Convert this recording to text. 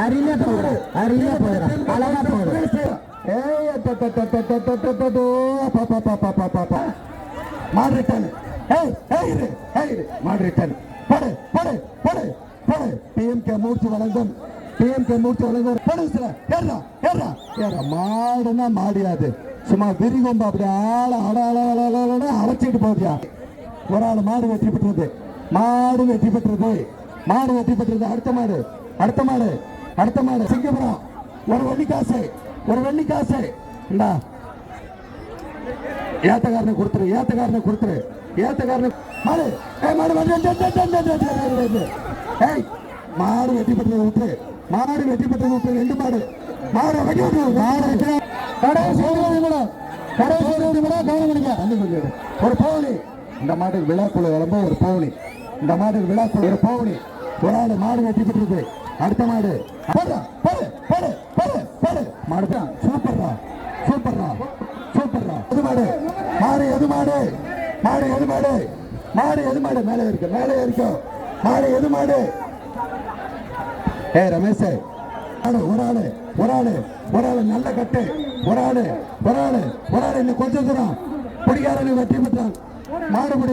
அருமையா போகிறேன் அருமையா போகிறேன் அழகா போகிறேன் ஏய் அட்ட, அட்ட, அட்ட, அட்ட, ஏய், ஏய், இரு, ஏய், இரு. மாடு ரிட்டர்ன். போடு, போடு, போடு, போடு. மூர்த்தி வழங்கும் மூர்த்தி வழங்கும் மாடியாது சும்மா விரிகொம்பு அப்படி ஆள அட அட அட அரைச்சிட்டு ஒரு ஆள் மாடு வெற்றி பெற்றது மாடு வெற்றி பெற்றது. மாடு வெற்றி பெற்றது. அடுத்த மாடு அடுத்த மாடு அடுத்த மாடு. சிங்கபுரம் ஒரு வெள்ளி காசு ஒரு வெள்ளி காசு இந்தா. ஏத்தக்காரனை கொடுத்துரு ஏத்தக்காரனை கொடுத்துரு ஏத்தக்காரனை மாடு. ஏய் மாடு ஏய் மாடு வெட்டி பெற்றது விட்டு மாடு வெட்டி பெற்றது விட்டு ரெண்டு மாடு. மாடு வெட்டி விட்டு மாடு வெட்டி கடைசி ஒரு நிமிடம் கடைசி ஒரு நிமிடம் இந்த மாட்டுக்கு விழாக்குள்ள விளம்ப ஒரு பவுனி இந்த மாடு விழாக்குள்ள ஒரு பவுனி ஒரு ஆளு மாடு வெட்டி பெற்றது அடுத்த மாடு. போடு போடு போடு போடு. மாடு தான் சூப்பர்ரா சூப்பர்ரா சூப்பர்ரா. எது மாடு? மாடு எது மாடு? மாடு எது மாடு? மாடு எது மாடு? மேலே இருக்கு மேலே இருக்கு. மாடு எது மாடு? ஏய் ரமேஷ். ஒரு ஆளு ஒரு ஆளு ஒரு ஆளு நல்ல கட்டு. ஒரு ஆளு ஒரு ஆளு ஒரு ஆளு இன்னும் கொஞ்சம் தூரம். பிடிக்காரன்னு வெற்றி பெற்றான். மாடு முடி